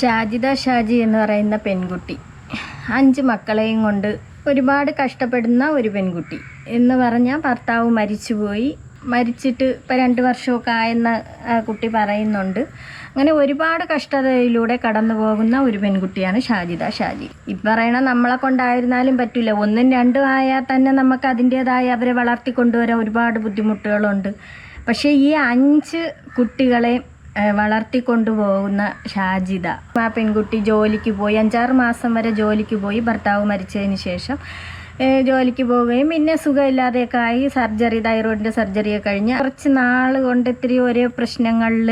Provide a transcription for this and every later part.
ഷാജിദ ഷാജി എന്ന് പറയുന്ന പെൺകുട്ടി. അഞ്ച് മക്കളെയും കൊണ്ട് ഒരുപാട് കഷ്ടപ്പെടുന്ന ഒരു പെൺകുട്ടി. എന്ന് പറഞ്ഞാൽ ഭർത്താവ് മരിച്ചുപോയി. മരിച്ചിട്ട് ഇപ്പം രണ്ട് വർഷമൊക്കെ ആയെന്ന് കുട്ടി പറയുന്നുണ്ട്. അങ്ങനെ ഒരുപാട് കഷ്ടതയിലൂടെ കടന്നു പോകുന്ന ഒരു പെൺകുട്ടിയാണ് ഷാജിദ ഷാജി. ഇപ്പം പറയണ നമ്മളെ കൊണ്ടായിരുന്നാലും പറ്റില്ല ഒന്നും രണ്ടും ആയാൽ തന്നെ നമുക്ക് അതിന്റേതായ അവരെ വളർത്തിക്കൊണ്ടുവരാൻ ഒരുപാട് ബുദ്ധിമുട്ടുകളുണ്ട്. പക്ഷേ ഈ അഞ്ച് കുട്ടികളെ വളർത്തിക്കൊണ്ടുപോകുന്ന ഷാജിദ. ആ പെൺകുട്ടി ജോലിക്ക് പോയി അഞ്ചാറ് മാസം വരെ ജോലിക്ക് പോയി ഭർത്താവ് മരിച്ചതിന് ശേഷം ജോലിക്ക് പോവുകയും പിന്നെ സുഖമില്ലാതെയൊക്കെ ആയി സർജറി തൈറോയിഡിന്റെ സർജറിയൊക്കെ കഴിഞ്ഞ് കുറച്ച് നാൾ കൊണ്ട് ഇത്തിരി ഓരോ പ്രശ്നങ്ങളിൽ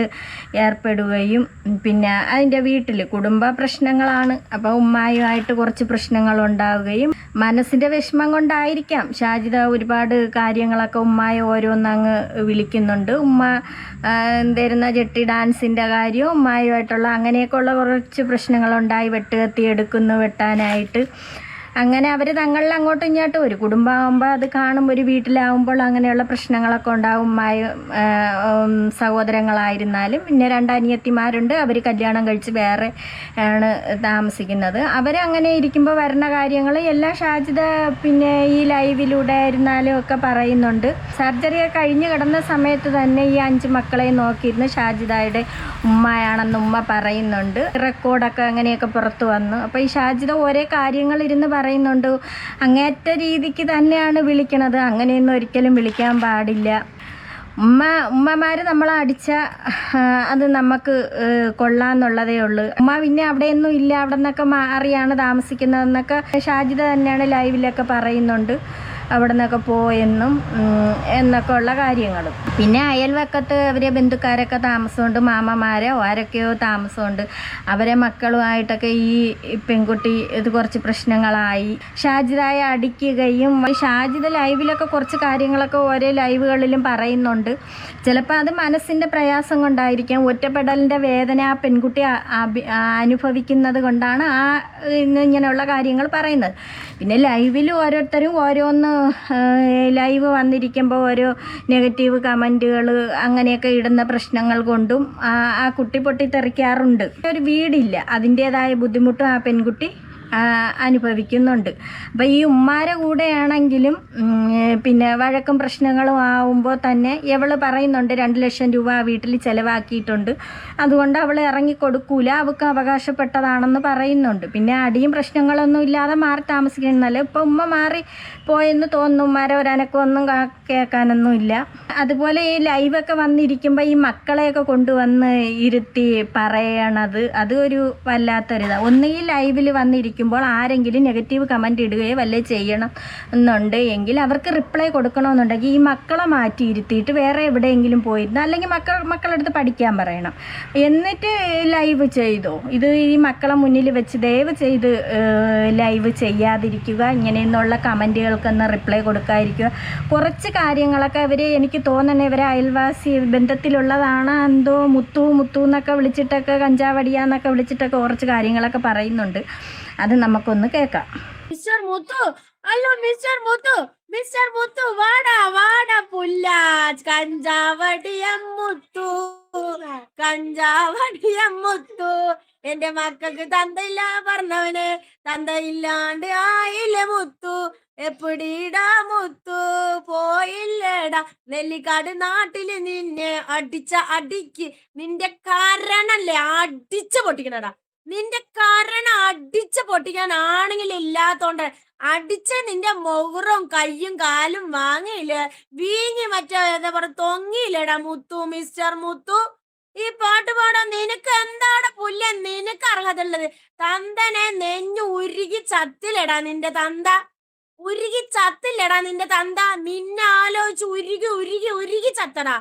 ഏർപ്പെടുകയും പിന്നെ അതിന്റെ വീട്ടിൽ കുടുംബ പ്രശ്നങ്ങളാണ്. അപ്പോൾ ഉമ്മായുമായിട്ട് കുറച്ച് പ്രശ്നങ്ങൾ ഉണ്ടാവുകയും മനസ്സിന്റെ വിഷമം കൊണ്ടായിരിക്കാം. ഷാജിദ ഒരുപാട് കാര്യങ്ങളൊക്കെ ഉമ്മായി ഓരോന്നങ്ങ് വിളിക്കുന്നുണ്ട്. ഉമ്മ തരുന്ന ജെട്ടി ഡാൻസിന്റെ കാര്യം ഉമ്മായുമായിട്ടുള്ള അങ്ങനെയൊക്കെയുള്ള കുറച്ച് പ്രശ്നങ്ങളുണ്ടായി. വെട്ടുകത്തി എടുക്കുന്നു വെട്ടാനായിട്ട്. അങ്ങനെ അവർ തങ്ങളിൽ അങ്ങോട്ടും ഇങ്ങോട്ടും ഒരു കുടുംബമാകുമ്പോൾ അത് കാണും ഒരു വീട്ടിലാവുമ്പോൾ അങ്ങനെയുള്ള പ്രശ്നങ്ങളൊക്കെ ഉണ്ടാവും. ആ, സഹോദരങ്ങളായിരുന്നാലും. പിന്നെ രണ്ട് അനിയത്തിമാരുണ്ട്. അവർ കല്യാണം കഴിച്ച് വേറെ ആണ് താമസിക്കുന്നത്. അവരങ്ങനെ ഇരിക്കുമ്പോൾ വരുന്ന കാര്യങ്ങൾ എല്ലാ ഷാജിത പിന്നെ ഈ ലൈവിലൂടെ ആയിരുന്നാലും ഒക്കെ പറയുന്നുണ്ട്. സർജറി കഴിഞ്ഞ് കിടന്ന സമയത്ത് തന്നെ ഈ അഞ്ച് മക്കളെ നോക്കിയിരുന്ന് ഷാജിദയുടെ ഉമ്മയാണെന്ന് ഉമ്മ പറയുന്നുണ്ട്. റെക്കോർഡൊക്കെ അങ്ങനെയൊക്കെ പുറത്തു വന്നു. അപ്പോൾ ഈ ഷാജിദ ഓരോ കാര്യങ്ങൾ ഇരുന്ന് പറയുന്നുണ്ട്. അങ്ങേറ്റ രീതിക്ക് തന്നെയാണ് വിളിക്കണത്. അങ്ങനെയൊന്നും ഒരിക്കലും വിളിക്കാൻ പാടില്ല. ഉമ്മ ഉമ്മമാർ നമ്മളെ അടിച്ച അത് നമുക്ക് കൊള്ളാന്നുള്ളതേ ഉള്ളൂ. ഉമ്മ പിന്നെ അവിടെയൊന്നും ഇല്ല. അവിടെ നിന്നൊക്കെ മാറിയാണ് താമസിക്കുന്നതെന്നൊക്കെ ഷാജിത തന്നെയാണ് ലൈവിലൊക്കെ പറയുന്നുണ്ട്. അവിടെ നിന്നൊക്കെ പോയെന്നും എന്നൊക്കെ ഉള്ള കാര്യങ്ങളും. പിന്നെ അയൽവക്കത്ത് അവരെ ബന്ധുക്കാരൊക്കെ താമസമുണ്ട് മാമമാരോ ആരൊക്കെയോ താമസമുണ്ട്. അവരെ മക്കളുമായിട്ടൊക്കെ ഈ പെൺകുട്ടി ഇത് കുറച്ച് പ്രശ്നങ്ങളായി. ഷാജിദായ അടിക്കുകയും ഷാജിദ ലൈവിലൊക്കെ കുറച്ച് കാര്യങ്ങളൊക്കെ ഓരോ ലൈവുകളിലും പറയുന്നുണ്ട്. ചിലപ്പോൾ അത് മനസ്സിന്റെ പ്രയാസം കൊണ്ടായിരിക്കാം. ഒറ്റപ്പെടലിന്റെ വേദന ആ പെൺകുട്ടി അനുഭവിക്കുന്നത് കൊണ്ടാണ് ആ ഇങ്ങനെയുള്ള കാര്യങ്ങൾ പറയുന്നത്. പിന്നെ ലൈവിൽ ഓരോരുത്തരും ഓരോന്ന് ലൈവ് വന്നിരിക്കുമ്പോൾ ഓരോ നെഗറ്റീവ് കമന്റുകൾ അങ്ങനെയൊക്കെ ഇടുന്ന പ്രശ്നങ്ങൾ കൊണ്ടും ആ കുട്ടി പൊട്ടിത്തെറിക്കാറുണ്ട്. ഒരു വീടില്ല. അതിന്റേതായ ബുദ്ധിമുട്ടും ആ പെൺകുട്ടി അനുഭവിക്കുന്നുണ്ട്. അപ്പോൾ ഈ ഉമ്മാരെ കൂടെയാണെങ്കിലും പിന്നെ വഴക്കും പ്രശ്നങ്ങളും ആവുമ്പോൾ തന്നെ ഇവൾ പറയുന്നുണ്ട് രണ്ട് ലക്ഷം രൂപ വീട്ടിൽ ചിലവാക്കിയിട്ടുണ്ട്. അതുകൊണ്ട് അവൾ ഇറങ്ങി കൊടുക്കൂല അവൾക്ക് അവകാശപ്പെട്ടതാണെന്ന് പറയുന്നുണ്ട്. പിന്നെ അടിയും പ്രശ്നങ്ങളൊന്നും ഇല്ലാതെ മാറി താമസിക്കുന്നല്ല ഇപ്പം ഉമ്മ മാറി പോയെന്ന് തോന്നുന്നു ഉമ്മാരെ ഒരനക്കൊന്നും കേൾക്കാനൊന്നും ഇല്ല. അതുപോലെ ഈ ലൈവൊക്കെ വന്നിരിക്കുമ്പോൾ ഈ മക്കളെയൊക്കെ കൊണ്ടുവന്ന് ഇരുത്തി പറയണത് അത് ഒരു വല്ലാത്തൊരിതാണ് ഒന്നുകിൽ ലൈവിൽ വന്നിരിക്കുമ്പോൾ ആരെങ്കിലും നെഗറ്റീവ് കമന്റ് ഇടുകയോ വല്ല ചെയ്യണം എന്നുണ്ട് എങ്കിൽ അവർക്ക് റിപ്ലൈ കൊടുക്കണമെന്നുണ്ടെങ്കിൽ ഈ മക്കളെ മാറ്റിയിരുത്തിയിട്ട് വേറെ എവിടെയെങ്കിലും പോയിരുന്നു അല്ലെങ്കിൽ മക്കൾ മക്കളെടുത്ത് പഠിക്കാൻ പറയണം. എന്നിട്ട് ലൈവ് ചെയ്തോ? ഇത് ഈ മക്കളെ മുന്നിൽ വെച്ച് ദയവ് ചെയ്ത് ലൈവ് ചെയ്യാതിരിക്കുക. ഇങ്ങനെയെന്നുള്ള കമന്റുകൾക്കൊന്ന് റിപ്ലൈ കൊടുക്കാതിരിക്കുക. കുറച്ച് കാര്യങ്ങളൊക്കെ ഇവർ എനിക്ക് തോന്നണേ ഇവരെ അയൽവാസി ബന്ധത്തിലുള്ളതാണ്. എന്തോ മുത്തു മുത്തു എന്നൊക്കെ വിളിച്ചിട്ടൊക്കെ കഞ്ചാവടിയാന്നൊക്കെ വിളിച്ചിട്ടൊക്കെ കുറച്ച് കാര്യങ്ങളൊക്കെ പറയുന്നുണ്ട്. അത് നമുക്കൊന്ന് കേൾക്കാം. മിസ്റ്റർ മുത്തു അല്ലോ മിസ്റ്റർ മുത്തു മിസ്റ്റർ മുത്തു വാടാ വാടാ പുല്ലാജ് കഞ്ചാവടിയം മുത്തു കഞ്ചാവടിയം മുത്തു. എന്റെ മക്കൾക്ക് തന്തയില്ല പറഞ്ഞവന് തന്തയില്ലാണ്ട് ആയില്ല മുത്തു. എപ്പിടീടാ മുത്തു? പോയില്ലടാ നെല്ലിക്കാട് നാട്ടിൽ നിന്നെ അടിച്ച അടിക്ക് നിന്റെ കാരണല്ലേ അടിച്ച പൊട്ടിക്കണടാ. നിന്റെ കാരണം അടിച്ച് പൊട്ടിക്കാൻ ആണെങ്കിൽ ഇല്ലാത്തോണ്ട് അടിച്ച നിന്റെ മുഖറും കയ്യും കാലും വാങ്ങിയില്ല. വീങ്ങി മറ്റേ എന്താ പറയുക തൊങ്ങിയില്ലടാ മുത്തു മിസ്റ്റർ മുത്തു. ഈ പാട്ട് പാടാൻ നിനക്ക് എന്താണ് പുല്ല? നിനക്ക് അർഹതയുള്ളത്. തന്തനെ നെഞ്ഞു ഉരുകി ചത്തിലടാ നിന്റെ തന്ത. ഉരുകി ചത്തില്ലടാ നിന്റെ തന്ത. നിന്നെ ആലോചിച്ച് ഉരുകി ഉരുകി ഉരുകി ചത്തടാ.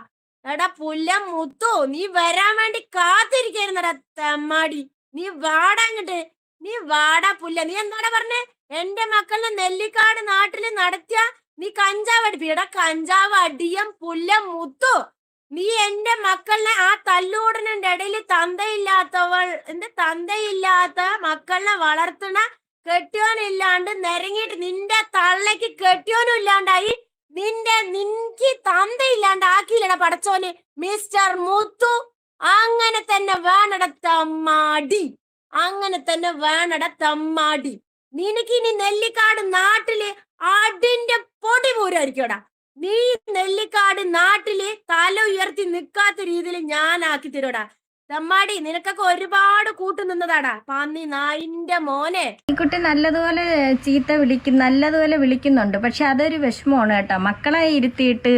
എടാ പുല്ല മുത്തു നീ വരാൻ വേണ്ടി കാത്തിരിക്കായിരുന്നടാ തെമ്മാടി. നീ വാടാ ഇങ്ങട്ട് നീ വാടാ പുല്ല. നീ എന്താടാ പറഞ്ഞേ? എന്റെ മക്കളെ നെല്ലിക്കാട് നാട്ടിൽ നടത്തിയ നീ കഞ്ചാവ് അടിപ്പിടാ കഞ്ചാവ് അടിയം പുല്ല മുത്തു. നീ എന്റെ മക്കളെ ആ തല്ലൂടനന്റെ ഇടയിൽ തന്തയില്ലാത്തവൾ എന്റെ തന്തയില്ലാത്ത മക്കളിനെ വളർത്തണ കെട്ടിയോനില്ലാണ്ട് നിരങ്ങിയിട്ട് നിന്റെ തള്ളക്ക് കെട്ടിയോനും ഇല്ലാണ്ടായി. നിന്റെ നിൻക്ക് തന്തയില്ലാണ്ട് ആക്കിയില്ലട പടച്ചോന്. മിസ്റ്റർ മുത്തു. അങ്ങനെ തന്നെ വേണട തമ്മാടി അങ്ങനെ തന്നെ വേണട തമ്മാടി നിനക്ക് ഇനി നെല്ലിക്കാട് നാട്ടിൽ അടിന്റെ പൊടി പൂരായിരിക്കോടാ നീ നെല്ലിക്കാട് നാട്ടിൽ തല ഉയർത്തി നിക്കാത്ത രീതിയിൽ ഞാൻ ആക്കി തരോടാ തമ്മാടി നിനക്കൊക്കെ ഒരുപാട് കൂട്ടു നിന്നതാടാ. പന്നി നായിന്റെ മോനെ. ഈ കുട്ടി നല്ലതുപോലെ ചീത്ത വിളിക്കും നല്ലതുപോലെ വിളിക്കുന്നുണ്ട്. പക്ഷെ അതൊരു വിഷമമാണ് കേട്ടോ. മക്കളെ ഇരുത്തിയിട്ട്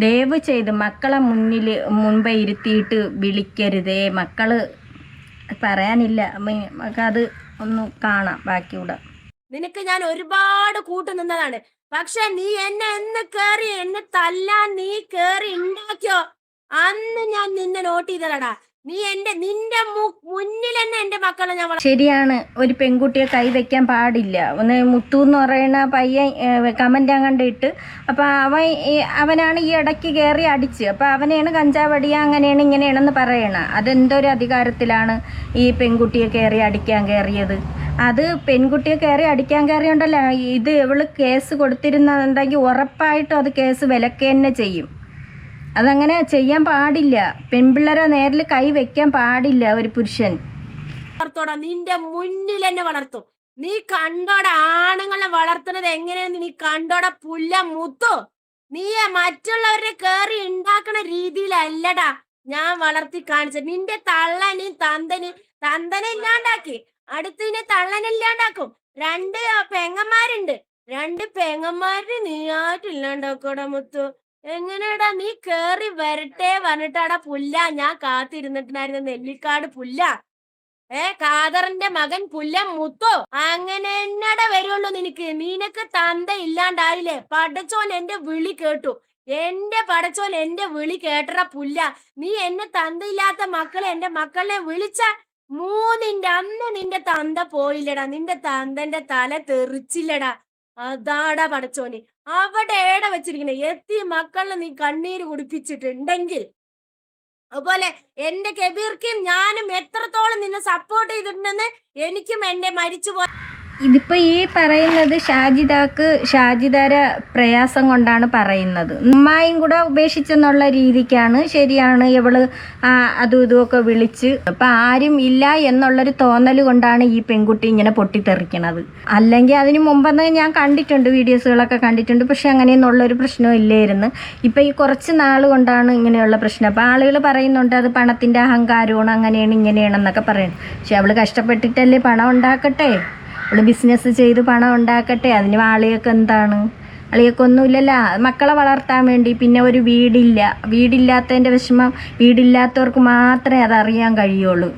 ദയവ് ചെയ്ത് മക്കളെ മുന്നിൽ മുൻപേ ഇരുത്തിയിട്ട് വിളിക്കരുതേ. മക്കൾ പറയാനില്ല. അത് ഒന്ന് കാണാം ബാക്കിയൂടെ നിനക്ക് ഞാൻ ഒരുപാട് കൂട്ടു നിന്നതാണ്. പക്ഷെ നീ എന്നെ എന്ന് കേറി എന്നെ തല്ലാൻ നീ കേറി ഉണ്ടാക്കിയോ? അന്ന് ഞാൻ നിന്നെ നോട്ട് ചെയ്തടാ നീ എന്റെ നിന്റെ മുന്നിൽ തന്നെ എന്റെ മക്കളെ ഞാൻ ശരിയാണ്. ഒരു പെൺകുട്ടിയെ കൈ വെക്കാൻ പാടില്ല. ഒന്ന് മുത്തു എന്ന് പറയുന്ന പയ്യൻ കമന്റ് അങ്ങണ്ട് ഇട്ട് അപ്പൊ അവൻ അവനാണ് ഈ ഇടയ്ക്ക് കയറി അടിച്ച്. അപ്പൊ അവനെയാണ് കഞ്ചാവടിയ അങ്ങനെയാണ് ഇങ്ങനെയാണെന്ന് പറയണ. അതെന്തൊരു അധികാരത്തിലാണ് ഈ പെൺകുട്ടിയെ കയറി അടിക്കാൻ കയറിയത് അത് പെൺകുട്ടിയെ കയറി അടിക്കാൻ കയറിയുണ്ടല്ലോ ഇത് ഇവൾ കേസ് കൊടുത്തിരുന്നുണ്ടെങ്കിൽ ഉറപ്പായിട്ടും അത് കേസ് വിലക്കന്നെ ചെയ്യും. അതങ്ങനെ ചെയ്യാൻ പാടില്ല. പെൺപിള്ളേരെ നേരിൽ കൈ വെക്കാൻ പാടില്ല ഒരു പുരുഷൻ. വളർത്തോടാ നിന്റെ മുന്നിൽ എന്നെ വളർത്തും. നീ കണ്ടോടാ ആണുങ്ങളെ വളർത്തുന്നത് എങ്ങനെയെന്ന് നീ കണ്ടോടാ പുല്ല മുത്തു. നീ മറ്റുള്ളവരെ കേറി ഉണ്ടാക്കണ രീതിയിലല്ലടാ ഞാൻ വളർത്തി കാണിച്ചത്. നിന്റെ തള്ളന് തന്തന് തന്തനെ ഇല്ലാണ്ടാക്കി. അടുത്തതിനെ തള്ളനെ ഇല്ലാണ്ടാക്കും. രണ്ട് പെങ്ങന്മാരുണ്ട്. രണ്ട് പെങ്ങന്മാര് നീയായിട്ട് ഇല്ലാണ്ടാക്കോടാ മുത്തു. എങ്ങനെയാടാ നീ കേറി വരട്ടെ വന്നിട്ടാടാ പുല്ല. ഞാൻ കാത്തിരുന്നിട്ടുണ്ടായിരുന്ന നെല്ലിക്കാട് പുല്ല. ഏ കാദറിന്റെ മകൻ പുല്ല മുത്തോ. അങ്ങനെ എന്നടെ വരുള്ളൂ നിനക്ക്? നിനക്ക് തന്ത ഇല്ലാണ്ടായില്ലേ? പടച്ചോൻ എന്റെ വിളി കേട്ടു. എന്റെ പടച്ചോൻ എന്റെ വിളി കേട്ടറ പുല്ല. നീ എന്നെ തന്തയില്ലാത്ത മക്കളെ എന്റെ മക്കളെ വിളിച്ച മൂന്നിന്റെ അന്ന് നിന്റെ തന്ത പോയില്ലടാ. നിന്റെ തന്തന്റെ തല തെറിച്ചില്ലടാ. അതാടാ പടച്ചോനെ. അവിടെ ഏട വെച്ചിരിക്കണേ എത്തി മക്കളിൽ നീ കണ്ണീര് കുടിപ്പിച്ചിട്ടുണ്ടെങ്കിൽ. അതുപോലെ എന്റെ കെബീർക്കും ഞാനും എത്രത്തോളം നിന്നെ സപ്പോർട്ട് ചെയ്തിട്ടുണ്ടെന്ന് എനിക്കും എന്റെ മരിച്ചുപോയ ഇതിപ്പോ ഈ പറയുന്നത് ഷാജിദാക്ക് ഷാജിദാര പ്രയാസം കൊണ്ടാണ് പറയുന്നത്. ഉമ്മായും കൂടെ ഉപേക്ഷിച്ചെന്നുള്ള രീതിക്കാണ് ശരിയാണ് ഇവൾ അതും ഇതുമൊക്കെ വിളിച്ച്. അപ്പൊ ആരും ഇല്ല എന്നുള്ളൊരു തോന്നൽ കൊണ്ടാണ് ഈ പെൺകുട്ടി ഇങ്ങനെ പൊട്ടിത്തെറിക്കണത്. അല്ലെങ്കിൽ അതിന് മുമ്പെന്ന് ഞാൻ കണ്ടിട്ടുണ്ട് വീഡിയോസുകളൊക്കെ കണ്ടിട്ടുണ്ട്. പക്ഷെ അങ്ങനെയൊന്നുള്ളൊരു പ്രശ്നവും ഇല്ലായിരുന്നു. ഇപ്പൊ ഈ കുറച്ച് നാൾ കൊണ്ടാണ് ഇങ്ങനെയുള്ള പ്രശ്നം. അപ്പൊ ആളുകൾ പറയുന്നുണ്ട് അത് പണത്തിന്റെ അഹങ്കാരമാണ് അങ്ങനെയാണ് ഇങ്ങനെയാണെന്നൊക്കെ പറയുന്നത് പക്ഷെ അവൾ കഷ്ടപ്പെട്ടിട്ടല്ലേ പണം ഉണ്ടാക്കട്ടെ? അവൾ ബിസിനസ് ചെയ്ത് പണം ഉണ്ടാക്കട്ടെ? അതിന് വാളിയൊക്കെ എന്താണ്? അളിയൊക്കെ ഒന്നുമില്ലല്ലോ. മക്കളെ വളർത്താൻ വേണ്ടി പിന്നെ ഒരു വീടില്ല. വീടില്ലാത്തതിന്റെ വിഷമം വീടില്ലാത്തവർക്ക് മാത്രമേ അതറിയാൻ കഴിയുള്ളൂ.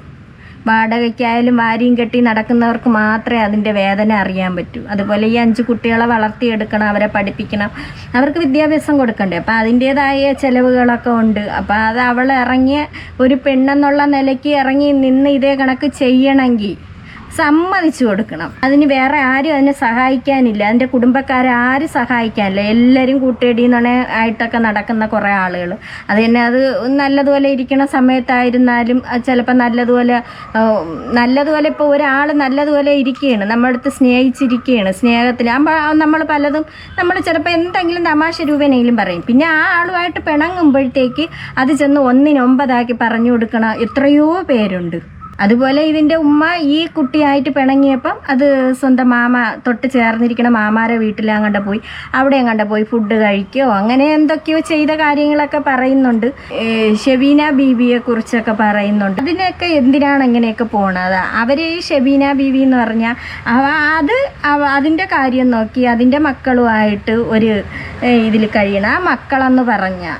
വാടകയ്ക്കായാലും വാരിയും കെട്ടി നടക്കുന്നവർക്ക് മാത്രമേ അതിന്റെ വേദന അറിയാൻ പറ്റൂ. അതുപോലെ ഈ അഞ്ച് കുട്ടികളെ വളർത്തിയെടുക്കണം അവരെ പഠിപ്പിക്കണം. അവർക്ക് വിദ്യാഭ്യാസം കൊടുക്കണ്ടേ? അപ്പോൾ അതിന്റേതായ ചിലവുകളൊക്കെ ഉണ്ട്. അപ്പോൾ അത് അവൾ ഇറങ്ങിയ ഒരു പെണ്ണെന്നുള്ള നിലയ്ക്ക് ഇറങ്ങി നിന്ന് ഇതേ കണക്ക് ചെയ്യണമെങ്കിൽ സമ്മതിച്ചു കൊടുക്കണം. അതിന് വേറെ ആരും അതിനെ സഹായിക്കാനില്ല. അതിന്റെ കുടുംബക്കാരെ ആരും സഹായിക്കാനില്ല. എല്ലാവരും കൂട്ടേടിയെന്നുണ ആയിട്ടൊക്കെ നടക്കുന്ന കുറേ ആളുകൾ അത് തന്നെ അത് നല്ലതുപോലെ ഇരിക്കുന്ന സമയത്തായിരുന്നാലും ചിലപ്പോൾ നല്ലതുപോലെ നല്ലതുപോലെ ഇപ്പോൾ ഒരാൾ നല്ലതുപോലെ ഇരിക്കുകയാണ് നമ്മുടെ അടുത്ത് സ്നേഹിച്ചിരിക്കുകയാണ് സ്നേഹത്തിൽ നമ്മൾ പലതും നമ്മൾ ചിലപ്പോൾ എന്തെങ്കിലും തമാശ രൂപേണെങ്കിലും പറയും. പിന്നെ ആ ആളുമായിട്ട് പിണങ്ങുമ്പോഴത്തേക്ക് അത് ചെന്ന് ഒന്നിനൊമ്പതാക്കി പറഞ്ഞു കൊടുക്കണ എത്രയോ പേരുണ്ട്. അതുപോലെ ഇതിന്റെ ഉമ്മ ഈ കുട്ടിയായിട്ട് പിണങ്ങിയപ്പം അത് സ്വന്തം മാമ തൊട്ട് ചേർന്നിരിക്കുന്ന മാമാരെ വീട്ടിലങ്ങണ്ട പോയി. അവിടെ അങ്ങണ്ട പോയി ഫുഡ് കഴിക്കോ അങ്ങനെ എന്തൊക്കെയോ ചെയ്ത കാര്യങ്ങളൊക്കെ പറയുന്നുണ്ട്. ഷെബീന ബീബിയെ കുറിച്ചൊക്കെ പറയുന്നുണ്ട്. അതിനൊക്കെ എന്തിനാണ് ഇങ്ങനെയൊക്കെ പോണത്? അവർ ഈ ഷെബീന ബീബി എന്ന് പറഞ്ഞാൽ അത് അതിന്റെ കാര്യം നോക്കി അതിന്റെ മക്കളുമായിട്ട് ഒരു ഇതിൽ കഴിയണം. ആ മക്കളെന്ന് പറഞ്ഞാൽ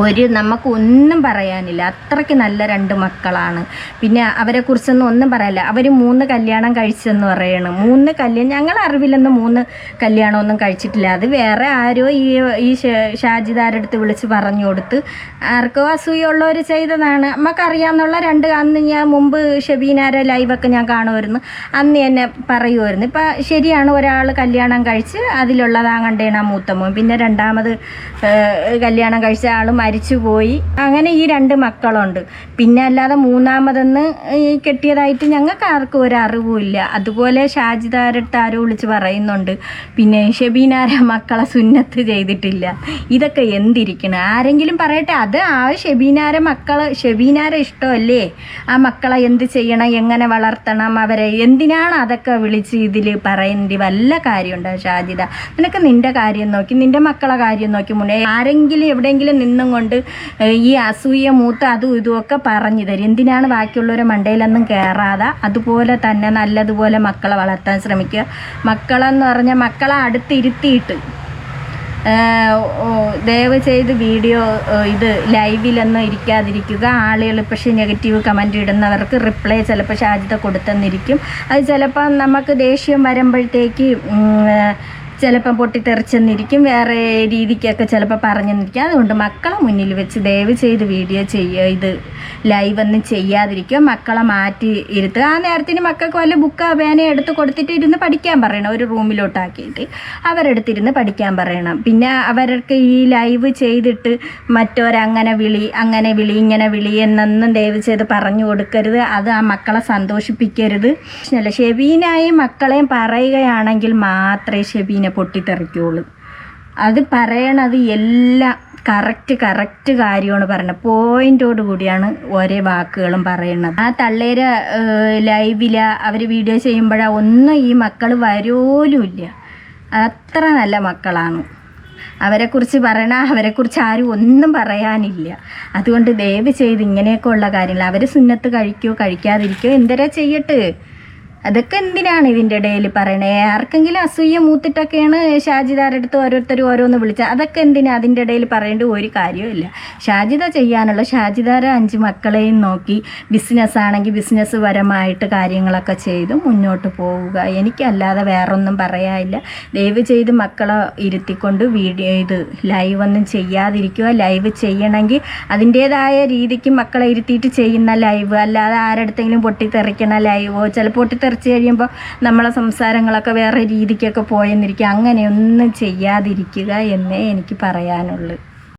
ഒരു നമുക്ക് ഒന്നും പറയാനില്ല. അത്രയ്ക്ക് നല്ല രണ്ട് മക്കളാണ്. പിന്നെ അവരെ കുറിച്ചൊന്നും ഒന്നും പറയാനില്ല അവർ മൂന്ന് കല്യാണം കഴിച്ചെന്ന് പറയണം. മൂന്ന് കല്യാണം ഞങ്ങൾ അറിവിലൊന്നും മൂന്ന് കല്യാണമൊന്നും കഴിച്ചിട്ടില്ല. അത് വേറെ ആരോ ഈ ഈ ഷാജിദാരടുത്ത് വിളിച്ച് പറഞ്ഞു കൊടുത്ത് ആർക്കോ അസൂയുള്ളവർ ചെയ്തതാണ്. നമുക്കറിയാമെന്നുള്ള രണ്ട് അന്ന് ഞാൻ മുമ്പ് ഷബീനാരെ ലൈവൊക്കെ ഞാൻ കാണുമായിരുന്നു. അന്ന് എന്നെ പറയുമായിരുന്നു. ഇപ്പം ശരിയാണ് ഒരാൾ കല്യാണം കഴിച്ച് അതിലുള്ളതാങ്ങണ്ടേണ കണ്ടേണ മൂത്ത പിന്നെ രണ്ടാമത് കല്യാണം കഴിച്ച ആൾ മരിച്ചുപോയി. അങ്ങനെ ഈ രണ്ട് മക്കളുണ്ട്. പിന്നെ അല്ലാതെ മൂന്നാമതെന്ന് കെട്ടിയതായിട്ട് ഞങ്ങൾക്ക് ആർക്കും ഒരു അതുപോലെ ഷാജിദാരടുത്ത് ആരോ വിളിച്ച് പറയുന്നുണ്ട്. പിന്നെ ഷെബീനാര മക്കളെ സുന്നത്ത് ചെയ്തിട്ടില്ല. ഇതൊക്കെ എന്തിരിക്കണം? ആരെങ്കിലും പറയട്ടെ അത് ആ ഷെബീനാര മക്കളെ ഷെബീനാര ഇഷ്ടമല്ലേ? ആ മക്കളെ എന്ത് ചെയ്യണം എങ്ങനെ വളർത്തണം അവരെ എന്തിനാണ് അതൊക്കെ വിളിച്ച് ഇതിൽ പറയേണ്ടി വല്ല കാര്യമുണ്ടോ ഷാജിദ? നിനക്ക് നിന്റെ കാര്യം നോക്കി നിന്റെ മക്കളെ കാര്യം നോക്കി മുന്നേ ആരെങ്കിലും എവിടെയെങ്കിലും നിന്നും കൊണ്ട് ഈ അസൂയ മൂത്ത് അതും ഇതുമൊക്കെ പറഞ്ഞു തരും. എന്തിനാണ് ബാക്കിയുള്ളവരെ മണ്ടയിലൊന്നും കയറാതെ അതുപോലെ തന്നെ നല്ലതുപോലെ മക്കളെ വളർത്താൻ ശ്രമിക്കുക? മക്കളെന്ന് പറഞ്ഞാൽ മക്കളെ അടുത്തിരുത്തിയിട്ട് ദയവ് ചെയ്ത് വീഡിയോ ഇത് ലൈവിലൊന്നും ഇരിക്കാതിരിക്കുക. ആളുകൾ പക്ഷേ നെഗറ്റീവ് കമന്റ് ഇടുന്നവർക്ക് റിപ്ലൈ ചിലപ്പോൾ ഷാജിത കൊടുത്തെന്നിരിക്കും. അത് ചിലപ്പോൾ നമുക്ക് ദേഷ്യം വരുമ്പോഴത്തേക്ക് ചിലപ്പം പൊട്ടിത്തെറിച്ചെന്നിരിക്കും വേറെ രീതിക്കൊക്കെ ചിലപ്പോൾ പറഞ്ഞെന്നിരിക്കും. അതുകൊണ്ട് മക്കളെ മുന്നിൽ വെച്ച് ദയവ് ചെയ്ത് വീഡിയോ ചെയ്യുക ഇത് ലൈവ് ഒന്നും ചെയ്യാതിരിക്കുക. മക്കളെ മാറ്റി ഇരുത്തുക. ആ നേരത്തിന് മക്കൾക്ക് വല്ല ബുക്ക് പേന എടുത്ത് കൊടുത്തിട്ട് ഇരുന്ന് പഠിക്കാൻ പറയണം. ഒരു റൂമിലോട്ടാക്കിയിട്ട് അവരെടുത്തിരുന്ന് പഠിക്കാൻ പറയണം. പിന്നെ അവർക്ക് ഈ ലൈവ് ചെയ്തിട്ട് മറ്റോരങ്ങനെ വിളി അങ്ങനെ വിളി ഇങ്ങനെ വിളി എന്നൊന്നും ദയവ് ചെയ്ത് പറഞ്ഞു കൊടുക്കരുത്. അത് ആ മക്കളെ സന്തോഷിപ്പിക്കരുത്. ഷെബീനായും മക്കളെയും പറയുകയാണെങ്കിൽ മാത്രമേ ഷെബീനെ പൊട്ടിത്തെറിക്കുള്ളൂ. അത് പറയണത് എല്ലാം കറക്റ്റ് കറക്റ്റ് കാര്യമാണ് പറയുന്നത് പോയിന്റോട് കൂടിയാണ് ഓരോ വാക്കുകളും പറയുന്നത് ആ തള്ളേര് ലൈവില അവർ വീഡിയോ ചെയ്യുമ്പോഴാ ഒന്നും ഈ മക്കൾ വരോലുമില്ല. അത്ര നല്ല മക്കളാണ്. അവരെക്കുറിച്ച് പറയണ അവരെക്കുറിച്ച് ആരും ഒന്നും പറയാനില്ല. അതുകൊണ്ട് ദയവ് ചെയ്ത് ഇങ്ങനെയൊക്കെ ഉള്ള കാര്യങ്ങൾ. അവർ സുന്നത്ത് കഴിക്കോ കഴിക്കാതിരിക്കോ എന്തരാ ചെയ്യട്ടെ? അതൊക്കെ എന്തിനാണ് ഇതിന്റെ ഇടയിൽ പറയണേ? ആർക്കെങ്കിലും അസൂയ മൂത്തിട്ടൊക്കെയാണ് ഷാജിദാരുടെ അടുത്ത് ഓരോരുത്തർ ഓരോന്ന് വിളിച്ചത് അതൊക്കെ എന്തിനാ അതിന്റെ ഇടയിൽ പറയേണ്ട ഒരു കാര്യമില്ല ഷാജിദ ചെയ്യാനുള്ള ഷാജിദാര അഞ്ച് മക്കളെയും നോക്കി ബിസിനസ് ആണെങ്കിൽ ബിസിനസ് പരമായിട്ട് കാര്യങ്ങളൊക്കെ ചെയ്ത് മുന്നോട്ട് പോവുക. എനിക്കല്ലാതെ വേറൊന്നും പറയാനില്ല. ദയവ് ചെയ്ത് മക്കളെ ഇരുത്തിക്കൊണ്ട് വീഡിയോ ഇത് ലൈവ് ഒന്നും ചെയ്യാതിരിക്കുക. ലൈവ് ചെയ്യണമെങ്കിൽ അതിന്റേതായ രീതിക്ക് മക്കളെ ഇരുത്തിയിട്ട് ചെയ്യുന്ന ലൈവ് അല്ലാതെ ആരടുത്തെങ്കിലും പൊട്ടിത്തെറിക്കണ ലൈവോ ചിലപ്പോൾ പൊട്ടിത്തെറിച്ച് കഴിയുമ്പോൾ നമ്മളെ സംസാരങ്ങളൊക്കെ വേറെ രീതിക്കൊക്കെ പോയെന്നിരിക്കുക അങ്ങനെയൊന്നും ചെയ്യാതിരിക്കുക എന്നേ എനിക്ക് പറയാനുള്ളൂ.